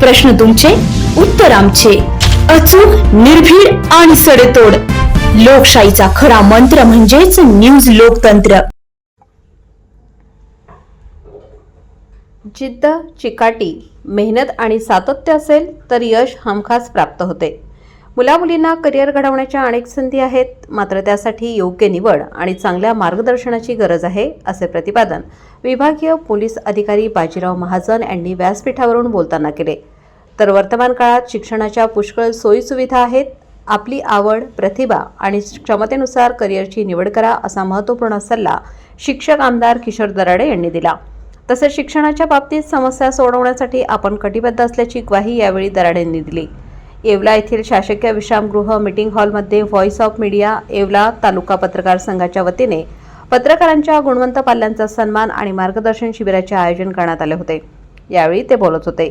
प्रश्न तुमचे उत्तर आमचे. अचूक निर्भीड आणि सडेतोड. लोकशाहीचा खरा मंत्र म्हणजेच न्यूज लोकतंत्र. जिद्द चिकाटी मेहनत आणि सातत्य असेल तर यश हमखास प्राप्त होते. मुलामुलींना करिअर घडवण्याच्या अनेक संधी आहेत. मात्र त्यासाठी योग्य निवड आणि चांगल्या मार्गदर्शनाची गरज आहे असे प्रतिपादन विभागीय पोलीस अधिकारी बाजीराव महाजन यांनी व्यासपीठावरून बोलताना केले. तर वर्तमान काळात शिक्षणाच्या पुष्कळ सोयीसुविधा आहेत. आपली आवड प्रतिभा आणि क्षमतेनुसार करिअरची निवड करा असा महत्त्वपूर्ण सल्ला शिक्षक आमदार किशोर दराडे यांनी दिला. तसेच शिक्षणाच्या बाबतीत समस्या सोडवण्यासाठी आपण कटिबद्ध असल्याची ग्वाही यावेळी दराडेंनी दिली. येवला येथील शासकीय विश्रामगृह मीटिंग हॉलमध्ये व्हॉइस ऑफ मीडिया येवला तालुका पत्रकार संघाच्या वतीने पत्रकारांच्या गुणवंत पाल्यांचा सन्मान आणि मार्गदर्शन शिबिराचे आयोजन करण्यात आले होते. यावेळी ते बोलत होते.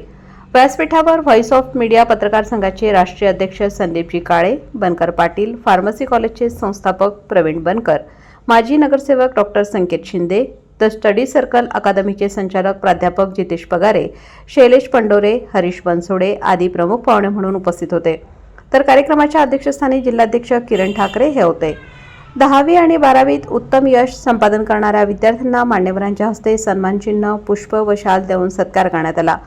व्यासपीठावर व्हॉइस ऑफ मीडिया पत्रकार संघाचे राष्ट्रीय अध्यक्ष संदीपजी काळे बनकर पाटील फार्मसी कॉलेजचे संस्थापक प्रवीण बनकर माजी नगरसेवक doctor Sanket Shinde the study circle अकादमीचे संचालक प्राध्यापक जितेश पगारे शैलेश पंडोरे हरीश बनसोडे आदी प्रमुख पाहुणे म्हणून उपस्थित होते. तर कार्यक्रमाच्या अध्यक्षस्थानी जिल्हाध्यक्ष किरण ठाकरे हे होते. दहावी आणि बारावीत उत्तम यश संपादन करणाऱ्या विद्यार्थ्यांना मान्यवरांच्या हस्ते सन्मानचिन्ह पुष्प व शाल देऊन सत्कार करण्यात आला.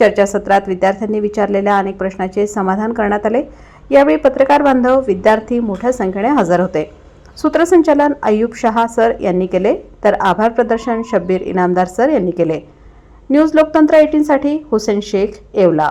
चर्चासत्रात विद्यार्थ्यांनी विचारलेल्या अनेक प्रश्नाचे समाधान करण्यात आले. यावेळी पत्रकार बांधव विद्यार्थी मोठ्या संख्येने हजर होते. सूत्रसंचालन अय्यूब शहा सर यांनी केले तर आभार प्रदर्शन शब्बीर इनामदार सर यांनी केले. न्यूज लोकतंत्र एटीनसाठी हुसेन शेख येवला.